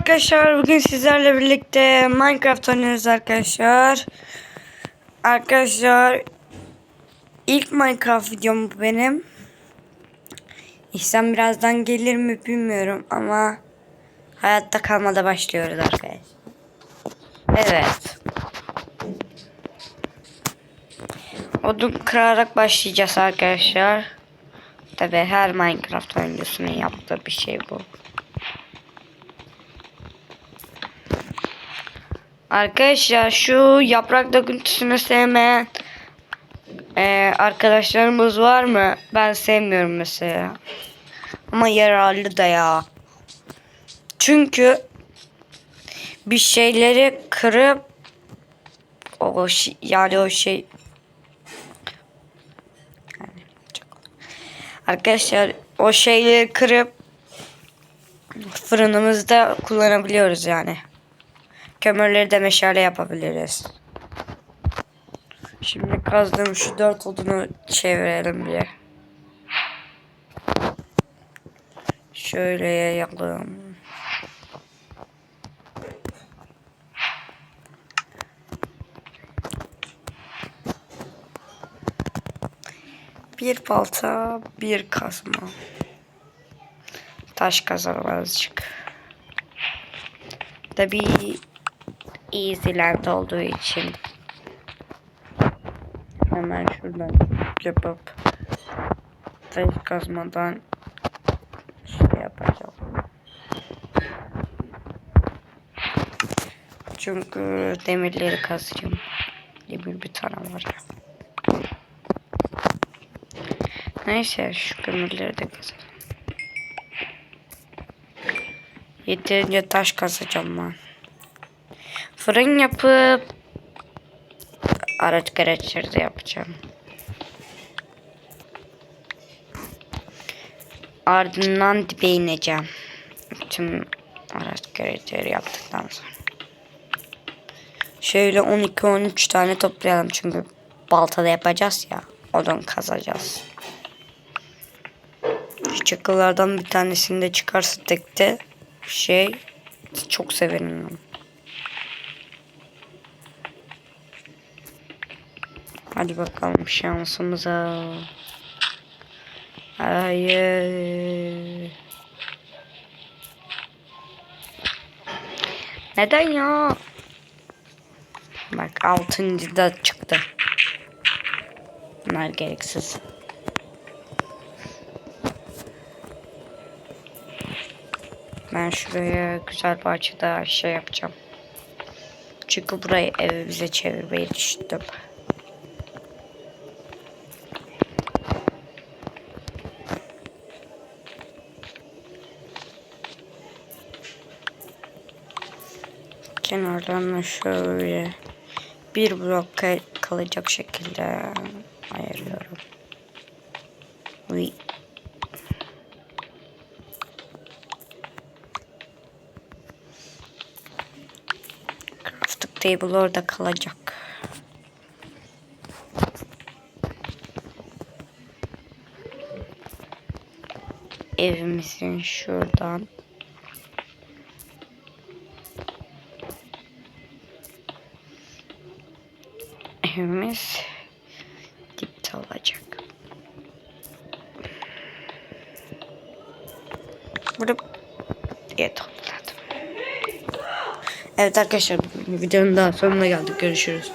arkadaşlar. Bugün sizlerle birlikte Minecraft oynuyoruz arkadaşlar. Arkadaşlar ilk Minecraft videom bu benim. İhsan birazdan gelir mi bilmiyorum ama hayatta kalmada başlıyoruz arkadaşlar. Evet. Odun kırarak başlayacağız arkadaşlar. Tabi her Minecraft oyuncusunun yaptığı bir şey bu. Arkadaşlar şu yaprak döküntüsünü sevmeyen e, arkadaşlarımız var mı? Ben sevmiyorum mesela. Ama yararlı da ya. Çünkü bir şeyleri kırıp o şey, yani o şey Arkadaşlar o şeyleri kırıp fırınımızda kullanabiliyoruz yani. Kömürleri de meşale yapabiliriz. Şimdi kazdığım şu dört odunu çevirelim bir. Şöyle yayalım. Bir balta, bir kazma. Taş kazalım azıcık. Tabii easy'lerde olduğu için hemen şuradan yapıp taş kazmadan şey yapacağım. Çünkü demirleri kazacağım. Demir bir tane var ya. Neyse şu kömürleri de kazalım. Yeterince taş kazacağım ben. Fırın yapıp araç gereçleri de yapacağım. Ardından dibe ineceğim. Tüm araç gereçleri yaptıktan sonra. Şöyle 12-13 tane toplayalım çünkü baltada yapacağız ya. Odun kazacağız. Çakıllardan bir tanesini de çıkarsa tekte şey çok severim Hadi bakalım şansımıza. Hayır. Neden ya? Bak altıncı da çıktı. Bunlar gereksiz. Ben şuraya güzel açıda şey yapacağım. Çünkü burayı evimize çevirmeyi düşündüm. Kenarlarını şöyle bir blok kalacak şekilde ayarlıyorum. Uy. Crafting table orada kalacak. Evimizin şuradan evimiz dipte olacak. Burada diye topladım. Evet arkadaşlar videonun daha sonuna geldik. Görüşürüz.